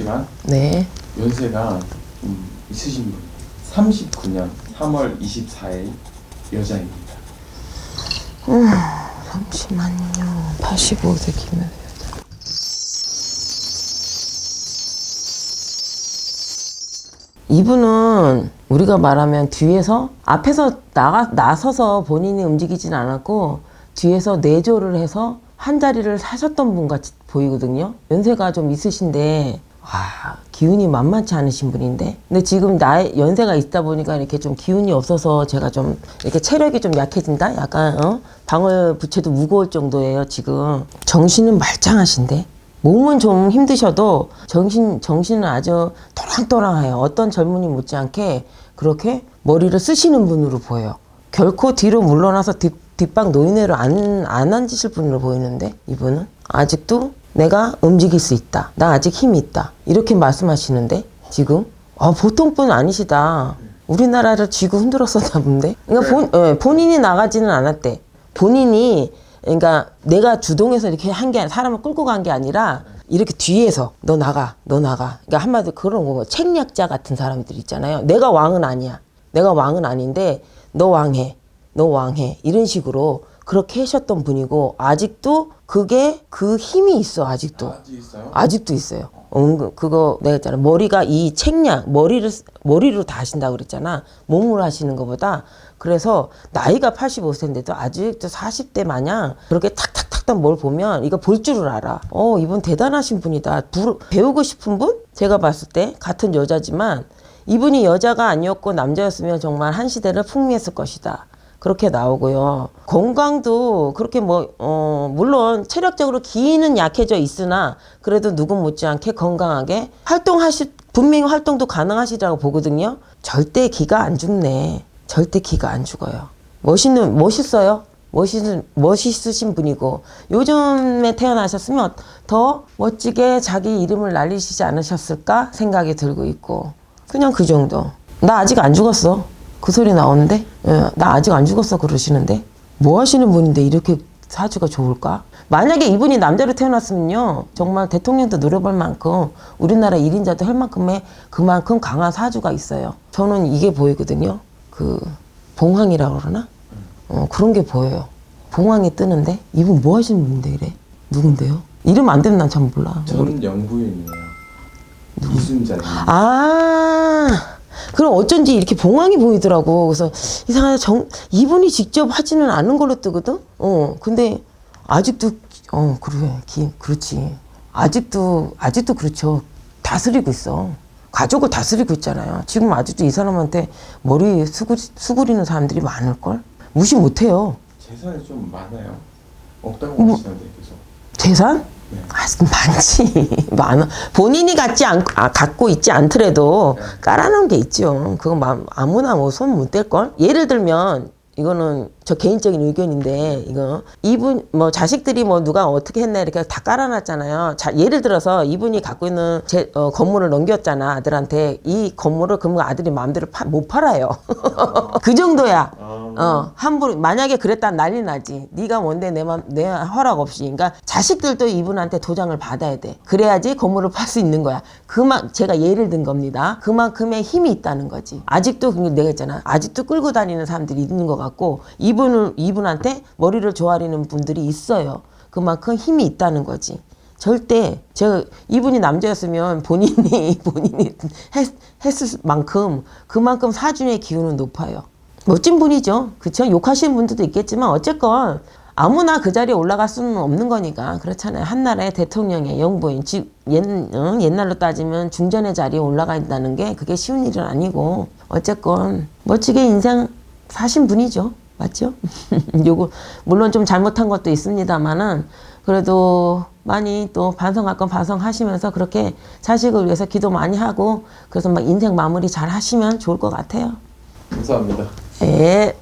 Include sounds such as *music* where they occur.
잠시만 네. 연세가 좀 있으신 분 39년 3월 24일 여자입니다 잠시만요. 85세 김여자. 이분은 우리가 말하면 뒤에서 앞에서 나가 나서서 본인이 움직이진 않았고 뒤에서 내조를 해서 한 자리를 사셨던 분 같이 보이거든요. 연세가 좀 있으신데 아 기운이 만만치 않으신 분인데? 근데 지금 나이 연세가 있다 보니까 이렇게 좀 기운이 없어서 제가 좀 이렇게 체력이 좀 약해진다? 약간 어? 방울 부채도 무거울 정도예요 지금. 정신은 말짱하신데? 몸은 좀 힘드셔도 정신 정신은 아주 또랑또랑해요. 어떤 젊은이 못지않게 그렇게 머리를 쓰시는 분으로 보여요. 결코 뒤로 물러나서 뒷, 뒷방 노인회로 안, 안 앉으실 분으로 보이는데 이분은? 아직도 내가 움직일 수 있다. 나 아직 힘이 있다. 이렇게 말씀하시는데 지금 아, 보통 분 아니시다. 우리나라를 쥐고 흔들었었나 본데. 그러니까 본, 예, 본인이 나가지는 않았대. 본인이 그러니까 내가 주동해서 이렇게 한게 아니라 사람을 끌고 간 게 아니라 이렇게 뒤에서 너 나가, 너 나가. 그러니까 한마디로 그런 거 책략자 같은 사람들 있잖아요. 내가 왕은 아니야. 내가 왕은 아닌데 너 왕해. 너 왕해. 이런 식으로 그렇게 하셨던 분이고 아직도 그게 그 힘이 있어 아직도. 아직 있어요? 아직도 있어요. 어, 그거 내가 했잖아. 머리가 이 책량, 머리를, 머리로 다 하신다고 그랬잖아. 몸으로 하시는 것보다. 그래서 나이가 85세인데도 아직도 40대 마냥 그렇게 탁탁탁탁 뭘 보면 이거 볼 줄을 알아. 어, 이분 대단하신 분이다. 부르, 배우고 싶은 분? 제가 봤을 때 같은 여자지만 이분이 여자가 아니었고 남자였으면 정말 한 시대를 풍미했을 것이다. 그렇게 나오고요. 건강도 그렇게 뭐, 어, 물론 체력적으로 기는 약해져 있으나 그래도 누구 못지않게 건강하게 활동하시, 분명히 활동도 가능하시다고 보거든요. 절대 기가 안 죽네. 절대 기가 안 죽어요. 멋있는, 멋있어요. 멋있는, 멋있으신 분이고 요즘에 태어나셨으면 더 멋지게 자기 이름을 날리시지 않으셨을까 생각이 들고 있고 그냥 그 정도. 나 아직 안 죽었어. 그 소리 나오는데, 예, 나 아직 안 죽었어 그러시는데, 뭐 하시는 분인데 이렇게 사주가 좋을까? 만약에 이분이 남자로 태어났으면요, 정말 대통령도 노려볼 만큼 우리나라 1인자도 할 만큼의 그만큼 강한 사주가 있어요. 저는 이게 보이거든요. 그, 봉황이라고 그러나? 어, 그런 게 보여요. 봉황이 뜨는데, 이분 뭐 하시는 분인데 이래? 누군데요? 이름 안 되면 난 참 몰라. 전 영부인이에요 이순자님 아, 그럼 어쩐지 이렇게 봉황이 보이더라고. 그래서 이상하다. 정, 이분이 직접 하지는 않은 걸로 뜨거든? 어, 근데 아직도, 어, 그래. 기, 그렇지. 아직도, 아직도 그렇죠. 다스리고 있어. 가족을 다스리고 있잖아요. 지금 아직도 이 사람한테 머리 수구, 수구리는 사람들이 많을걸? 무시 못 해요. 재산이 좀 많아요 없다고 뭐. 하시는데 계속 재산? 네. 아, 많지. *laughs* 많아. 본인이 갖지 않, 아, 갖고 있지 않더라도 깔아놓은 게 있죠. 그건 마- 아무나 뭐 손 못 댈 걸? 예를 들면, 이거는 저 개인적인 의견인데, 이거, 이분, 뭐, 자식들이 뭐, 누가 어떻게 했나 이렇게 다 깔아놨잖아요. 자, 예를 들어서 이분이 갖고 있는 제, 어, 건물을 넘겼잖아, 아들한테. 이 건물을 그러면 아들이 마음대로 파- 못 팔아요. *laughs* 그 정도야. 아, 어, 함부로 만약에 그랬다 난리 나지. 네가 뭔데 내, 맘, 내 허락 없이. 그러니까 자식들도 이분한테 도장을 받아야 돼. 그래야지 건물을 *laughs* 팔 수 있는 거야. 그만 제가 예를 든 겁니다. 그만큼의 힘이 있다는 거지. 아직도 그 내가 있잖아. 아직도 끌고 다니는 사람들이 있는 것 같고 이분을 이분한테 머리를 조아리는 분들이 있어요. 그만큼 힘이 있다는 거지. 절대 제가 이분이 남자였으면 본인이 *laughs* 본인이 했, 했을 만큼 그만큼 사준의 기운은 높아요. 멋진 분이죠. 그쵸? 욕하시는 분들도 있겠지만 어쨌건 아무나 그 자리에 올라갈 수는 없는 거니까 그렇잖아요. 한나라의 대통령의 영부인 지- 옛, 어? 옛날로 따지면 중전의 자리에 올라간다는 게 그게 쉬운 일은 아니고 어쨌건 멋지게 인생 사신 분이죠. 맞죠? *laughs* 요거 물론 좀 잘못한 것도 있습니다만은 그래도 많이 또 반성할 건 반성하시면서 그렇게 자식을 위해서 기도 많이 하고 그래서 막 인생 마무리 잘 하시면 좋을 것 같아요. 감사합니다 예.